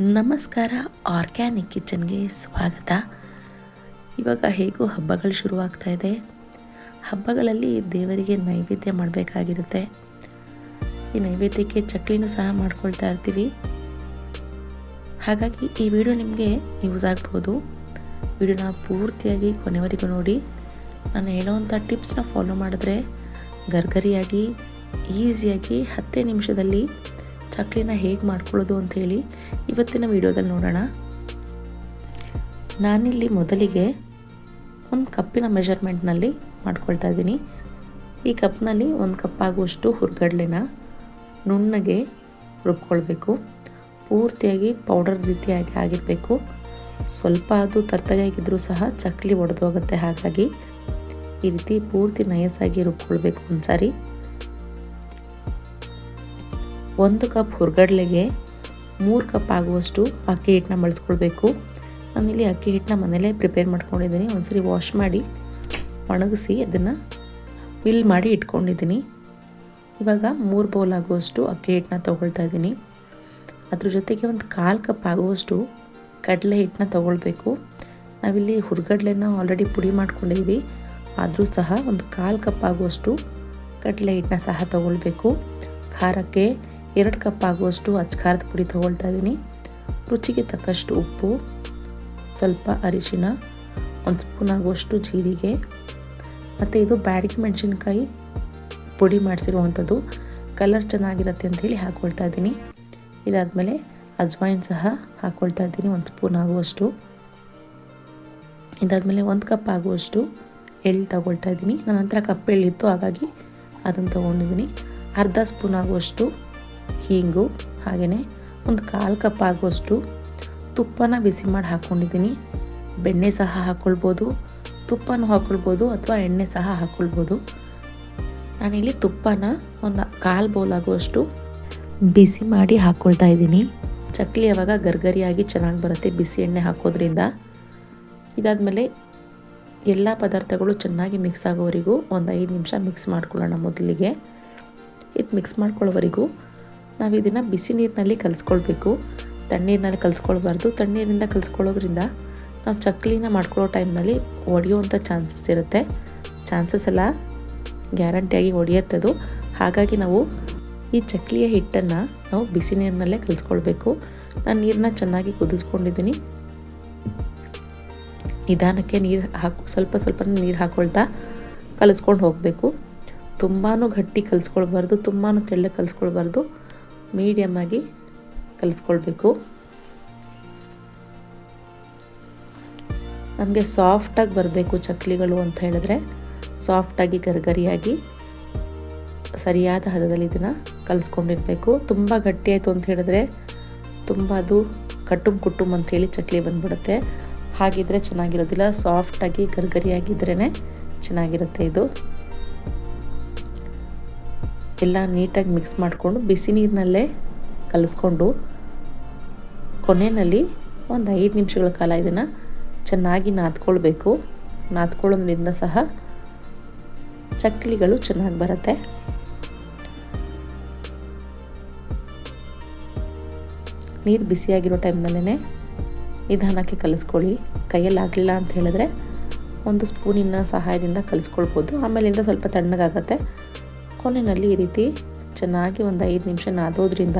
ನಮಸ್ಕಾರ ಆರ್ಗ್ಯಾನಿಕ್ ಕಿಚನ್ಗೆ ಸ್ವಾಗತ. ಇವಾಗ ಹೇಗೂ ಹಬ್ಬಗಳು ಶುರುವಾಗ್ತಾ ಇದೆ. ಹಬ್ಬಗಳಲ್ಲಿ ದೇವರಿಗೆ ನೈವೇದ್ಯ ಮಾಡಬೇಕಾಗಿರುತ್ತೆ. ಈ ನೈವೇದ್ಯಕ್ಕೆ ಚಕ್ಲಿನೂ ಸಹ ಮಾಡ್ಕೊಳ್ತಾ ಇರ್ತೀವಿ. ಹಾಗಾಗಿ ಈ ವಿಡಿಯೋ ನಿಮಗೆ ಯೂಸ್ ಆಗ್ಬೋದು. ವಿಡಿಯೋನ ಪೂರ್ತಿಯಾಗಿ ಕೊನೆವರೆಗೂ ನೋಡಿ. ನಾನು ಹೇಳೋವಂಥ ಟಿಪ್ಸ್ನ ಫಾಲೋ ಮಾಡಿದ್ರೆ ಗರ್ಗರಿಯಾಗಿ, ಈಸಿಯಾಗಿ ಹತ್ತೇ ನಿಮಿಷದಲ್ಲಿ ಚಕ್ಲಿನ ಹೇಗೆ ಮಾಡ್ಕೊಳ್ಳೋದು ಅಂಥೇಳಿ ಇವತ್ತಿನ ವಿಡಿಯೋದಲ್ಲಿ ನೋಡೋಣ. ನಾನಿಲ್ಲಿ ಮೊದಲಿಗೆ ಒಂದು ಕಪ್ಪಿನ ಮೆಷರ್ಮೆಂಟ್ನಲ್ಲಿ ಮಾಡ್ಕೊಳ್ತಾ ಇದ್ದೀನಿ. ಈ ಕಪ್ನಲ್ಲಿ ಒಂದು ಕಪ್ ಆಗುವಷ್ಟು ಹುರ್ಗಡ್ಲೆನ ನುಣ್ಣಗೆ ರುಬ್ಕೊಳ್ಬೇಕು. ಪೂರ್ತಿಯಾಗಿ ಪೌಡರ್ ರೀತಿಯಾಗಿ ಆಗಿರಬೇಕು. ಸ್ವಲ್ಪ ಅದು ತರ್ತಗಾಗಿದ್ದರೂ ಸಹ ಚಕ್ಲಿ ಒಡೆದೋಗುತ್ತೆ ಹಾಗಾಗಿ ಈ ರೀತಿ ಪೂರ್ತಿ ನಯಸ್ಸಾಗಿ ರುಬ್ಕೊಳ್ಬೇಕು ಒಂದು ಸಾರಿ ಒಂದು ಕಪ್ ಹುರ್ಗಡ್ಲೆಗೆ ಮೂರು ಕಪ್ ಆಗುವಷ್ಟು ಅಕ್ಕಿ ಹಿಟ್ಟನ್ನ ಬಳಸ್ಕೊಳ್ಬೇಕು ನಾನಿಲ್ಲಿ ಅಕ್ಕಿ ಹಿಟ್ಟನ್ನ ಮನೇಲೇ ಪ್ರಿಪೇರ್ ಮಾಡ್ಕೊಂಡಿದ್ದೀನಿ. ಒಂದ್ಸರಿ ವಾಶ್ ಮಾಡಿ ಒಣಗಿಸಿ ಅದನ್ನು ಮಿಲ್ ಮಾಡಿ ಇಟ್ಕೊಂಡಿದ್ದೀನಿ. ಇವಾಗ ಮೂರು ಬೌಲ್ ಆಗುವಷ್ಟು ಅಕ್ಕಿ ಹಿಟ್ಟನ್ನ ತೊಗೊಳ್ತಾ ಇದ್ದೀನಿ. ಅದ್ರ ಜೊತೆಗೆ ಒಂದು ಕಾಲು ಕಪ್ ಆಗುವಷ್ಟು ಕಡಲೆ ಹಿಟ್ಟನ್ನ ತೊಗೊಳ್ಬೇಕು. ನಾವಿಲ್ಲಿ ಹುರ್ಗಡ್ಲೆನ ಆಲ್ರೆಡಿ ಪುಡಿ ಮಾಡ್ಕೊಂಡಿದ್ವಿ. ಆದರೂ ಸಹ ಒಂದು ಕಾಲು ಕಪ್ ಆಗುವಷ್ಟು ಕಡಲೆ ಹಿಟ್ಟನ್ನ ಸಹ ತೊಗೊಳ್ಬೇಕು. ಖಾರಕ್ಕೆ ಎರಡು ಕಪ್ ಆಗುವಷ್ಟು ಅಚ್ಕಾರದ ಪುಡಿ ತೊಗೊಳ್ತಾ ಇದ್ದೀನಿ. ರುಚಿಗೆ ತಕ್ಕಷ್ಟು ಉಪ್ಪು, ಸ್ವಲ್ಪ ಅರಿಶಿನ ಒಂದು ಸ್ಪೂನ್ ಆಗುವಷ್ಟು ಜೀರಿಗೆ, ಮತ್ತು ಇದು ಬ್ಯಾಡಿಗೆ ಮೆಣಸಿನ್ಕಾಯಿ ಪುಡಿ ಮಾಡಿಸಿರುವಂಥದ್ದು ಕಲರ್ ಚೆನ್ನಾಗಿರುತ್ತೆ ಅಂಥೇಳಿ ಹಾಕ್ಕೊಳ್ತಾ ಇದ್ದೀನಿ. ಇದಾದಮೇಲೆ ಅಜ್ವಾಯಿನ್ ಸಹ ಹಾಕ್ಕೊಳ್ತಾ ಇದ್ದೀನಿ, ಒಂದು ಸ್ಪೂನ್ ಆಗುವಷ್ಟು. ಇದಾದಮೇಲೆ ಒಂದು ಕಪ್ ಆಗುವಷ್ಟು ಎಳ್ಳು ತಗೊಳ್ತಾ ಇದ್ದೀನಿ. ನನ್ನ ಹತ್ರ ಕಪ್ ಎಳ್ಳಿತ್ತು, ಹಾಗಾಗಿ ಅದನ್ನು ತೊಗೊಂಡಿದ್ದೀನಿ. ಅರ್ಧ ಸ್ಪೂನ್ ಆಗುವಷ್ಟು ಹೀಂಗು ಹಾಗೆಯೇ ಒಂದು ಕಾಲು ಕಪ್ ಆಗುವಷ್ಟು ತುಪ್ಪನ ಬಿಸಿ ಮಾಡಿ ಹಾಕ್ಕೊಂಡಿದ್ದೀನಿ ಬೆಣ್ಣೆ ಸಹ ಹಾಕ್ಕೊಳ್ಬೋದು ತುಪ್ಪನೂ ಹಾಕ್ಕೊಳ್ಬೋದು ಅಥವಾ ಎಣ್ಣೆ ಸಹ ಹಾಕ್ಕೊಳ್ಬೋದು ನಾನಿಲ್ಲಿ ತುಪ್ಪನ ಒಂದು ಕಾಲು ಬೌಲ್ ಆಗುವಷ್ಟು ಬಿಸಿ ಮಾಡಿ ಹಾಕ್ಕೊಳ್ತಾ ಇದ್ದೀನಿ. ಚಕ್ಲಿ ಯಾವಾಗ ಗರ್ಗರಿಯಾಗಿ ಚೆನ್ನಾಗಿ ಬರುತ್ತೆ ಬಿಸಿ ಎಣ್ಣೆ ಹಾಕೋದ್ರಿಂದ. ಇದಾದಮೇಲೆ ಎಲ್ಲ ಪದಾರ್ಥಗಳು ಚೆನ್ನಾಗಿ ಮಿಕ್ಸ್ ಆಗೋವರೆಗೂ ಒಂದು ಐದು ನಿಮಿಷ ಮಿಕ್ಸ್ ಮಾಡ್ಕೊಳ್ಳೋಣ ಮೊದಲಿಗೆ. ಇದು ಮಿಕ್ಸ್ ಮಾಡ್ಕೊಳ್ಳೋವರೆಗೂ ನಾವು ಇದನ್ನು ಬಿಸಿ ನೀರಿನಲ್ಲಿ ಕಲಿಸ್ಕೊಳ್ಬೇಕು. ತಣ್ಣೀರಿನಲ್ಲಿ ಕಲಿಸ್ಕೊಳ್ಬಾರ್ದು. ತಣ್ಣೀರಿಂದ ಕಲಿಸ್ಕೊಳ್ಳೋದ್ರಿಂದ ನಾವು ಚಕ್ಲಿನ ಮಾಡ್ಕೊಳ್ಳೋ ಟೈಮ್ನಲ್ಲಿ ಒಡೆಯುವಂಥ ಚಾನ್ಸಸ್ ಇರುತ್ತೆ. ಚಾನ್ಸಸ್ ಎಲ್ಲ ಗ್ಯಾರಂಟಿಯಾಗಿ ಒಡೆಯುತ್ತದು. ಹಾಗಾಗಿ ನಾವು ಈ ಚಕ್ಲಿಯ ಹಿಟ್ಟನ್ನು ನಾವು ಬಿಸಿ ನೀರಿನಲ್ಲೇ ಕಲಿಸ್ಕೊಳ್ಬೇಕು. ನಾನು ನೀರನ್ನ ಚೆನ್ನಾಗಿ ಕುದಿಸ್ಕೊಂಡಿದ್ದೀನಿ. ನಿಧಾನಕ್ಕೆ ನೀರು ಹಾಕಿ, ಸ್ವಲ್ಪ ಸ್ವಲ್ಪ ನೀರು ಹಾಕ್ಕೊಳ್ತಾ ಕಲಿಸ್ಕೊಂಡು ಹೋಗಬೇಕು. ತುಂಬಾ ಗಟ್ಟಿ ಕಲಿಸ್ಕೊಳ್ಬಾರ್ದು. ತುಂಬಾ ತೆಳ್ಳಗೆ ಕಲಿಸ್ಕೊಳ್ಬಾರ್ದು. ಮೀಡಿಯಮ್ಮಾಗಿ ಕಲಿಸ್ಕೊಳ್ಬೇಕು. ನಮಗೆ ಸಾಫ್ಟಾಗಿ ಬರಬೇಕು ಚಕ್ಲಿಗಳು ಅಂತ ಹೇಳಿದ್ರೆ. ಸಾಫ್ಟಾಗಿ ಗರಿಗರಿಯಾಗಿ ಸರಿಯಾದ ಹದದಲ್ಲಿ ಇದನ್ನು ಕಲಿಸ್ಕೊಂಡಿರಬೇಕು. ತುಂಬ ಗಟ್ಟಿ ಆಯಿತು ಅಂತ ಹೇಳಿದ್ರೆ ತುಂಬ ಅದು ಕಟ್ಟುಮ್ ಕುಟುಂಬ ಅಂಥೇಳಿ ಚಕ್ಲಿ ಬಂದ್ಬಿಡುತ್ತೆ. ಹಾಗಿದ್ರೆ ಚೆನ್ನಾಗಿರೋದಿಲ್ಲ. ಸಾಫ್ಟಾಗಿ ಗರಿಗರಿಯಾಗಿದ್ರೇ ಚೆನ್ನಾಗಿರುತ್ತೆ ಇದು. ಎಲ್ಲ ನೀಟಾಗಿ ಮಿಕ್ಸ್ ಮಾಡಿಕೊಂಡು ಬಿಸಿ ನೀರಿನಲ್ಲೇ ಕಲಿಸ್ಕೊಂಡು ಕೊನೆಯಲ್ಲಿ ಒಂದು ಐದು ನಿಮಿಷಗಳ ಕಾಲ ಇದನ್ನು ಚೆನ್ನಾಗಿ ನಾದ್ಕೊಳ್ಬೇಕು. ನಾದ್ಕೊಳ್ಳೋದ್ರಿಂದ ಸಹ ಚಕ್ಲಿಗಳು ಚೆನ್ನಾಗಿ ಬರುತ್ತೆ. ನೀರು ಬಿಸಿಯಾಗಿರೋ ಟೈಮ್ನಲ್ಲೇ ನಿಧಾನಕ್ಕೆ ಕಲಿಸ್ಕೊಳ್ಳಿ. ಕೈಯಲ್ಲಿ ಆಗಲಿಲ್ಲ ಅಂತ ಹೇಳಿದ್ರೆ ಒಂದು ಸ್ಪೂನಿನ ಸಹಾಯದಿಂದ ಕಲಿಸ್ಕೊಳ್ಬೋದು. ಆಮೇಲಿಂದ ಸ್ವಲ್ಪ ತಣ್ಣಗಾಗತ್ತೆ. ಕೊನೆಯಲ್ಲಿ ಈ ರೀತಿ ಚೆನ್ನಾಗಿ ಒಂದು ಐದು ನಿಮಿಷ ನಾದೋದ್ರಿಂದ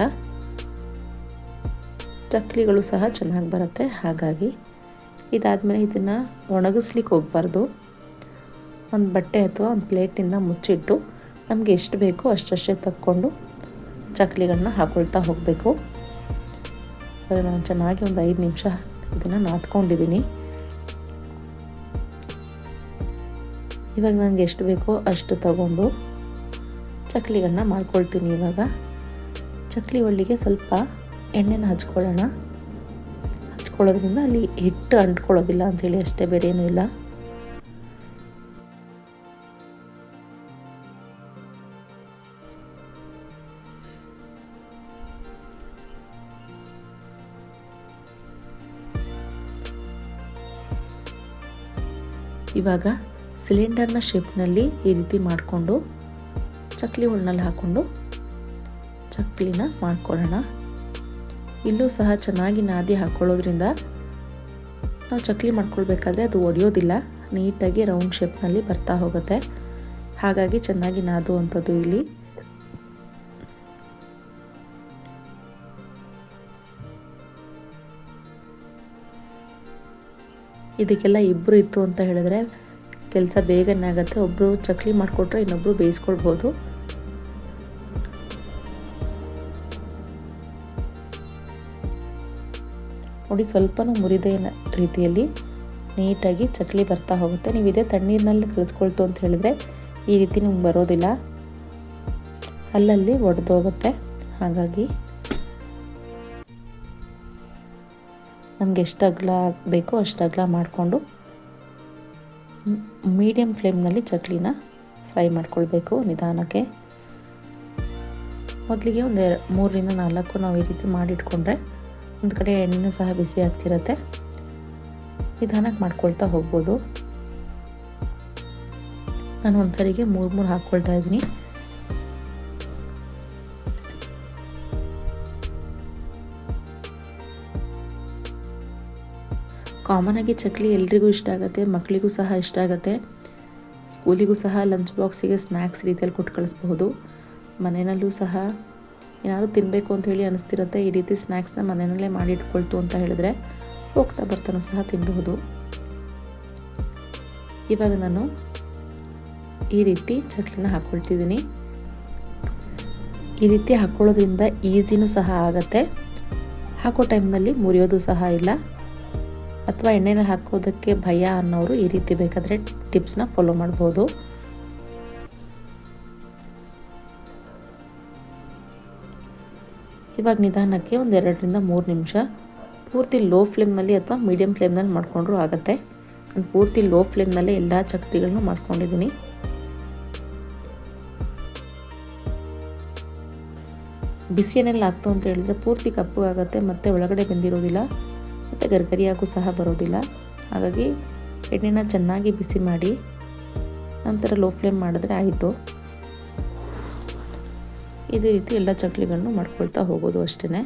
ಚಕ್ಲಿಗಳು ಸಹ ಚೆನ್ನಾಗಿ ಬರುತ್ತೆ. ಹಾಗಾಗಿ ಇದಾದಮೇಲೆ ಇದನ್ನು ಒಣಗಿಸ್ಲಿಕ್ಕೆ ಹೋಗಬಾರ್ದು. ಒಂದು ಬಟ್ಟೆ ಅಥವಾ ಒಂದು ಪ್ಲೇಟಿಂದ ಮುಚ್ಚಿಟ್ಟು ನಮಗೆ ಎಷ್ಟು ಬೇಕೋ ಅಷ್ಟಷ್ಟೇ ತಕ್ಕೊಂಡು ಚಕ್ಲಿಗಳನ್ನ ಹಾಕೊಳ್ತಾ ಹೋಗಬೇಕು. ಇವಾಗ ನಾನು ಚೆನ್ನಾಗಿ ಒಂದು ಐದು ನಿಮಿಷ ಇದನ್ನು ನಾದ್ಕೊಂಡಿದ್ದೀನಿ. ಇವಾಗ ನನಗೆ ಎಷ್ಟು ಬೇಕೋ ಅಷ್ಟು ತಗೊಂಡು ಚಕ್ಲಿಗಳನ್ನ ಮಾಡ್ಕೊಳ್ತೀನಿ ಇವಾಗ. ಚಕ್ಲಿ ಒಳ್ಳಿಗೆ ಸ್ವಲ್ಪ ಎಣ್ಣೆನ ಹಚ್ಕೊಳ್ಳೋಣ. ಹಚ್ಕೊಳ್ಳೋದ್ರಿಂದ ಅಲ್ಲಿ ಹಿಟ್ಟು ಅಂಟ್ಕೊಳ್ಳೋದಿಲ್ಲ ಅಂಥೇಳಿ ಅಷ್ಟೇ, ಬೇರೆ ಏನೂ ಇಲ್ಲ. ಇವಾಗ ಸಿಲಿಂಡರ್ನ ಶೇಪ್ನಲ್ಲಿ ಈ ರೀತಿ ಮಾಡಿಕೊಂಡು ಚಕ್ಲಿ ಹುಣ್ಣಲ್ಲಿ ಹಾಕ್ಕೊಂಡು ಚಕ್ಲಿನ ಮಾಡ್ಕೊಳ್ಳೋಣ. ಇಲ್ಲೂ ಸಹ ಚೆನ್ನಾಗಿ ನಾದಿ ಹಾಕ್ಕೊಳ್ಳೋದ್ರಿಂದ ನಾವು ಚಕ್ಲಿ ಮಾಡ್ಕೊಳ್ಬೇಕಾದ್ರೆ ಅದು ಒಡೆಯೋದಿಲ್ಲ. ನೀಟಾಗಿ ರೌಂಡ್ ಶೇಪ್ನಲ್ಲಿ ಬರ್ತಾ ಹೋಗುತ್ತೆ. ಹಾಗಾಗಿ ಚೆನ್ನಾಗಿ ನಾದುವಂಥದ್ದು ಇಲ್ಲಿ. ಇದಕ್ಕೆಲ್ಲ ಇಬ್ಬರು ಇತ್ತು ಅಂತ ಹೇಳಿದ್ರೆ ಕೆಲಸ ಬೇಗನೆ ಆಗುತ್ತೆ. ಒಬ್ಬರು ಚಕ್ಲಿ ಮಾಡಿಕೊಟ್ರೆ ಇನ್ನೊಬ್ಬರು ಬೇಯಿಸ್ಕೊಳ್ಬೋದು. ನೋಡಿ, ಸ್ವಲ್ಪನೂ ಮುರಿದ ರೀತಿಯಲ್ಲಿ ನೀಟಾಗಿ ಚಕ್ಲಿ ಬರ್ತಾ ಹೋಗುತ್ತೆ. ನೀವು ಇದೇ ತಣ್ಣೀರಿನಲ್ಲಿ ಕಲಿಸ್ಕೊಳ್ತು ಅಂತ ಹೇಳಿದ್ರೆ ಈ ರೀತಿ ನಿಮ್ಗೆ ಬರೋದಿಲ್ಲ. ಅಲ್ಲಲ್ಲಿ ಒಡೆದೋಗುತ್ತೆ ಹಾಗಾಗಿ ನಮಗೆ ಎಷ್ಟು ಅಗಲ ಬೇಕೋ ಅಷ್ಟು ಅಗಲ ಮಾಡಿಕೊಂಡು ಮೀಡಿಯಮ್ ಫ್ಲೇಮ್ನಲ್ಲಿ ಚಕ್ಲಿನ ಫ್ರೈ ಮಾಡ್ಕೊಳ್ಬೇಕು ನಿಧಾನಕ್ಕೆ. ಮೊದಲಿಗೆ ಒಂದು ಮೂರರಿಂದ ನಾಲ್ಕು ನಾವು ಈ ರೀತಿ ಮಾಡಿಟ್ಕೊಂಡ್ರೆ ಒಂದು ಕಡೆ ಎಣ್ಣೆನೂ ಸಹ ಬಿಸಿ ಆಗ್ತಿರತ್ತೆ. ನಿಧಾನಕ್ಕೆ ಮಾಡ್ಕೊಳ್ತಾ ಹೋಗ್ಬೋದು. ನಾನು ಒಂದು ಸರಿಗೆ ಮೂರು ಮೂರು ಹಾಕ್ಕೊಳ್ತಾ ಇದ್ದೀನಿ. ಕಾಮನಾಗಿ ಚಕ್ಲಿ ಎಲ್ರಿಗೂ ಇಷ್ಟ ಆಗುತ್ತೆ ಮಕ್ಕಳಿಗೂ ಸಹ ಇಷ್ಟ ಆಗುತ್ತೆ. ಸ್ಕೂಲಿಗೂ ಸಹ ಲಂಚ್ ಬಾಕ್ಸಿಗೆ ಸ್ನ್ಯಾಕ್ಸ್ ರೀತಿಯಲ್ಲಿ ಕೊಟ್ಟು ಕಳಿಸ್ಬಹುದು. ಮನೆಯಲ್ಲೂ ಸಹ ಏನಾದರೂ ತಿನ್ನಬೇಕು ಅಂತ ಹೇಳಿ ಅನಿಸ್ತಿರುತ್ತೆ, ಈ ರೀತಿ ಸ್ನ್ಯಾಕ್ಸ್ನ ಮನೆಯಲ್ಲೇ ಮಾಡಿ ಇಟ್ಕೊಳ್ತು ಅಂತ ಹೇಳಿದ್ರೆ ಹೋಗ್ತಾ ಬರ್ತಾನೂ ಸಹ ತಿನ್ನಬಹುದು ಇವಾಗ ನಾನು ಈ ರೀತಿ ಚಟ್ಲಿನ ಹಾಕ್ಕೊಳ್ತಿದ್ದೀನಿ. ಈ ರೀತಿ ಹಾಕ್ಕೊಳ್ಳೋದ್ರಿಂದ ಈಸಿನೂ ಸಹ ಆಗುತ್ತೆ. ಹಾಕೋ ಟೈಮ್ನಲ್ಲಿ ಮುರಿಯೋದು ಸಹ ಇಲ್ಲ. ಅಥವಾ ಎಣ್ಣೆನ ಹಾಕೋದಕ್ಕೆ ಭಯ ಅನ್ನೋರು ಈ ರೀತಿ ಬೇಕಾದರೆ ಟಿಪ್ಸ್ನ ಫಾಲೋ ಮಾಡ್ಬೋದು. ಇವಾಗ ನಿಧಾನಕ್ಕೆ ಒಂದು ಎರಡರಿಂದ ಮೂರು ನಿಮಿಷ. ಪೂರ್ತಿ ಲೋ ಫ್ಲೇಮ್ನಲ್ಲಿ ಅಥವಾ ಮೀಡಿಯಮ್ ಫ್ಲೇಮ್ನಲ್ಲಿ ಮಾಡಿಕೊಂಡ್ರೂ ಆಗುತ್ತೆ. ನಾನು ಪೂರ್ತಿ ಲೋ ಫ್ಲೇಮ್ನಲ್ಲೇ ಎಲ್ಲ ಚಕ್ತಿಗಳನ್ನು ಮಾಡ್ಕೊಂಡಿದ್ದೀನಿ. ಬಿಸಿ ಎಣ್ಣೆಲ್ಲಿ ಹಾಕ್ತು ಅಂತ ಹೇಳಿದ್ರೆ ಪೂರ್ತಿ ಕಪ್ಪಗಾಗುತ್ತೆ, ಮತ್ತು ಒಳಗಡೆ ಬೆಂದಿರೋದಿಲ್ಲ. ಮತ್ತು ಗರ್ಗರಿಯಾಗೂ ಸಹ ಬರೋದಿಲ್ಲ. ಹಾಗಾಗಿ ಎಣ್ಣೆನ ಚೆನ್ನಾಗಿ ಬಿಸಿ ಮಾಡಿ ನಂತರ ಲೋ ಫ್ಲೇಮ್ ಮಾಡಿದ್ರೆ ಆಯಿತು. ಇದೇ ರೀತಿ ಎಲ್ಲ ಚಕ್ಲಿಗಳನ್ನು ಮಾಡ್ಕೊಳ್ತಾ ಹೋಗೋದು ಅಷ್ಟೇ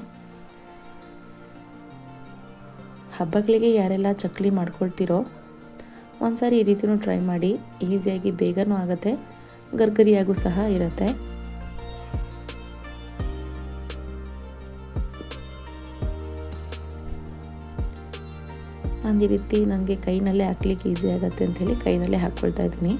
ಹಬ್ಬಗಳಿಗೆ ಯಾರೆಲ್ಲ ಚಕ್ಲಿ ಮಾಡ್ಕೊಳ್ತೀರೋ ಒಂದು ಸಾರಿ ಈ ರೀತಿಯೂ ಟ್ರೈ ಮಾಡಿ, ಈಸಿಯಾಗಿ ಬೇಗನೂ ಆಗುತ್ತೆ, ಗರ್ಗರಿಯಾಗೂ ಸಹ ಇರುತ್ತೆ. ನಾನು ಈ ರೀತಿ ನನಗೆ ಕೈನಲ್ಲೇ ಹಾಕ್ಲಿಕ್ಕೆ ಈಸಿ ಆಗುತ್ತೆ ಅಂಥೇಳಿ ಕೈನಲ್ಲೇ ಹಾಕ್ಕೊಳ್ತಾ ಇದ್ದೀನಿ.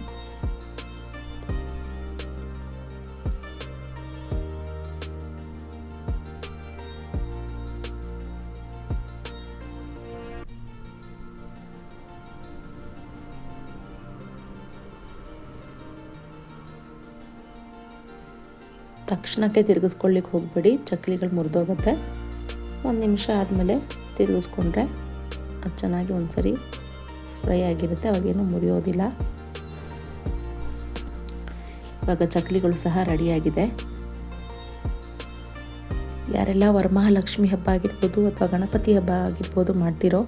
ತಕ್ಷಣಕ್ಕೆ ತಿರುಗಿಸ್ಕೊಳ್ಳಿಕ್ಕೆ ಹೋಗಬೇಡಿ, ಚಕ್ಲಿಗಳು ಮುರಿದೋಗುತ್ತೆ. ಒಂದು ನಿಮಿಷ ಆದಮೇಲೆ ತಿರುಗಿಸ್ಕೊಂಡ್ರೆ ಅದು ಚೆನ್ನಾಗಿ ಒಂದು ಸರಿ ಫ್ರೈ ಆಗಿರುತ್ತೆ, ಅವಾಗೇನು ಮುರಿಯೋದಿಲ್ಲ. ಇವಾಗ ಚಕ್ಲಿಗಳು ಸಹ ರೆಡಿಯಾಗಿದೆ ಯಾರೆಲ್ಲ ವರಮಹಾಲಕ್ಷ್ಮಿ ಹಬ್ಬ ಆಗಿರ್ಬೋದು ಅಥವಾ ಗಣಪತಿ ಹಬ್ಬ ಆಗಿರ್ಬೋದು ಮಾಡ್ತಿರೋ,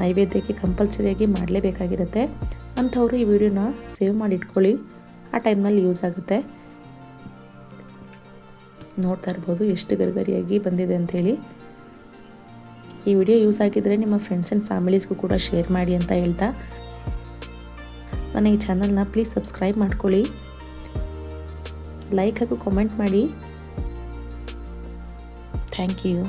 ನೈವೇದ್ಯಕ್ಕೆ ಕಂಪಲ್ಸರಿಯಾಗಿ ಮಾಡಲೇಬೇಕಾಗಿರುತ್ತೆ. ಅಂಥವರು ಈ ವಿಡಿಯೋನ ಸೇವ್ ಮಾಡಿ ಇಟ್ಕೊಳ್ಳಿ ಆ ಟೈಮ್ನಲ್ಲಿ ಯೂಸ್ ಆಗುತ್ತೆ. ನೋಡ್ತಾ ಇರ್ಬೋದು, ಎಷ್ಟು ಗರಿಗರಿಯಾಗಿ ಬಂದಿದೆ ಅಂಥೇಳಿ. ಈ ವಿಡಿಯೋ ಯೂಸ್ ಆಗಿದ್ದರೆ ನಿಮ್ಮ ಫ್ರೆಂಡ್ಸ್ ಆ್ಯಂಡ್ ಫ್ಯಾಮಿಲೀಸ್ಗೂ ಕೂಡ ಶೇರ್ ಮಾಡಿ ಅಂತ ಹೇಳ್ತಾ. ನನ್ನ ಈ ಚಾನಲ್ನ ಪ್ಲೀಸ್ ಸಬ್ಸ್ಕ್ರೈಬ್ ಮಾಡ್ಕೊಳ್ಳಿ. ಲೈಕ್ ಹಾಗೂ ಕಮೆಂಟ್ ಮಾಡಿ. Thank you